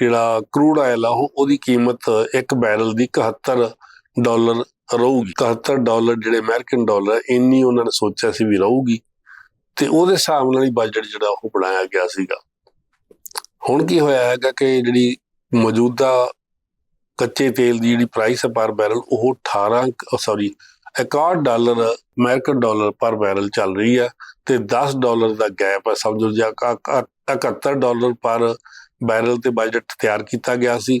ਜਿਹੜਾ crude oil ਆ, ਉਹ ਉਹਦੀ ਕੀਮਤ ਇੱਕ ਬੈਰਲ ਦੀ 71 ਡਾਲਰ ਰਹੂਗੀ। 71 ਡਾਲਰ ਜਿਹੜੇ ਅਮਰੀਕਨ ਡਾਲਰ ਇੰਨੀ ਉਹਨਾਂ ਨੇ ਸੋਚਿਆ ਸੀ ਵੀ ਰਹੂਗੀ। ਤੇ ਉਹਦੇ ਹਿਸਾਬ ਨਾਲ ਹੀ ਬਜਟ ਜਿਹੜਾ ਉਹ ਬਣਾਇਆ ਗਿਆ ਸੀਗਾ। ਹੁਣ ਕੀ ਹੋਇਆ ਹੈਗਾ ਕਿ ਜਿਹੜੀ ਮੌਜੂਦਾ ਕੱਚੇ ਤੇਲ ਦੀ ਜਿਹੜੀ ਪ੍ਰਾਈਸ ਹੈ ਪਰ ਬੈਰਲ ਉਹ 18 sorry 61 dollar American dollar per barrel ਚੱਲ ਰਹੀ ਹੈ ਤੇ 10 ਡਾਲਰ ਦਾ ਗੈਪ ਹੈ ਸਮਝੋ ਜਾਂ 71 ਡਾਲਰ ਪਰ ਬੈਰਲ ਤੇ ਬਜਟ ਤਿਆਰ ਕੀਤਾ ਗਿਆ ਸੀ,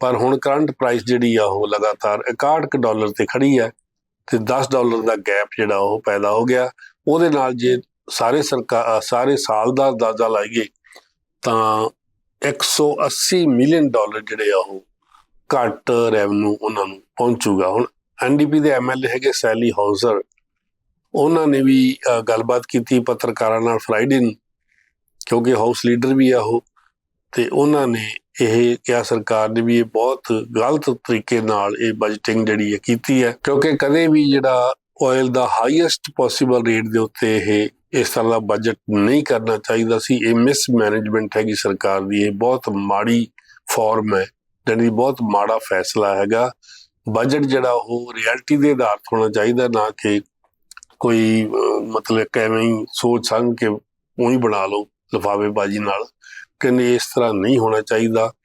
ਪਰ ਹੁਣ ਕਰੰਟ ਪ੍ਰਾਈਸ ਜਿਹੜੀ ਆ ਉਹ ਲਗਾਤਾਰ 61 ਡਾਲਰ ਤੇ ਖੜੀ ਹੈ ਤੇ 10 ਡਾਲਰ ਦਾ ਗੈਪ ਜਿਹੜਾ ਉਹ ਪੈਦਾ ਹੋ ਗਿਆ। ਉਹਦੇ ਨਾਲ ਜੇ ਸਾਰੇ ਸਰਕਾਰ ਸਾਰੇ ਸਾਲ ਦਾ ਅੰਦਾਜ਼ਾ ਲਾਈਏ ਤਾਂ 180 ਮਿਲੀਅਨ ਡਾਲਰ ਜਿਹੜੇ ਆ ਉਹ ਘੱਟ ਰੈਵਨਿਊ ਉਹਨਾਂ ਨੂੰ ਪਹੁੰਚੂਗਾ। ਹੁਣ ਐਨਡੀਪੀ ਦੇ ਐਮਐਲਏ ਹੈਗੇ ਸੈਲੀ ਹਾਊਸਰ ਉਹਨਾਂ ਨੇ ਵੀ ਗੱਲਬਾਤ ਕੀਤੀ ਪੱਤਰਕਾਰਾਂ ਨਾਲ ਫਰਾਈਡੇ ਨੂੰ, ਕਿਉਂਕਿ ਹਾਊਸ ਲੀਡਰ ਵੀ ਆ ਉਹ। ਤੇ ਉਹਨਾਂ ਨੇ ਇਹ ਕਿਹਾ ਸਰਕਾਰ ਨੇ ਵੀ ਇਹ ਬਹੁਤ ਗਲਤ ਤਰੀਕੇ ਨਾਲ ਇਹ ਬਜਟਿੰਗ ਜਿਹੜੀ ਹੈ ਕੀਤੀ ਹੈ, ਕਿਉਂਕਿ ਕਦੇ ਵੀ ਜਿਹੜਾ ਆਇਲ ਦਾ ਹਾਈਐਸਟ ਪੋਸੀਬਲ ਰੇਟ ਦੇ ਉੱਤੇ ਇਹ ਇਸ ਤਰ੍ਹਾਂ ਦਾ ਬਜਟ ਨਹੀਂ ਕਰਨਾ ਚਾਹੀਦਾ ਸੀ, ਇਹ ਮਿਸ ਮੈਨੇਜਮੈਂਟ ਹੈਗੀ ਸਰਕਾਰ ਦੀ, ਇਹ ਬਹੁਤ ਮਾੜੀ ਫਾਰਮ ਹੈ ਜਿਹੜੀ ਬਹੁਤ ਮਾੜਾ ਫੈਸਲਾ ਹੈਗਾ। ਬਜਟ ਜਿਹੜਾ ਉਹ ਰਿਐਲਿਟੀ ਦੇ ਆਧਾਰਿਤ ਹੋਣਾ ਚਾਹੀਦਾ, ਨਾ ਕਿ ਕੋਈ ਮਤਲਬ ਕਿਵੇਂ ਹੀ ਸੋਚ ਸੰਗ ਕੇ ਉਹੀ ਬਣਾ ਲਓ, ਲਿਫਾਫੇਬਾਜ਼ੀ ਨਾਲ। ਕਹਿੰਦੇ ਇਸ ਤਰ੍ਹਾਂ ਨਹੀਂ ਹੋਣਾ ਚਾਹੀਦਾ।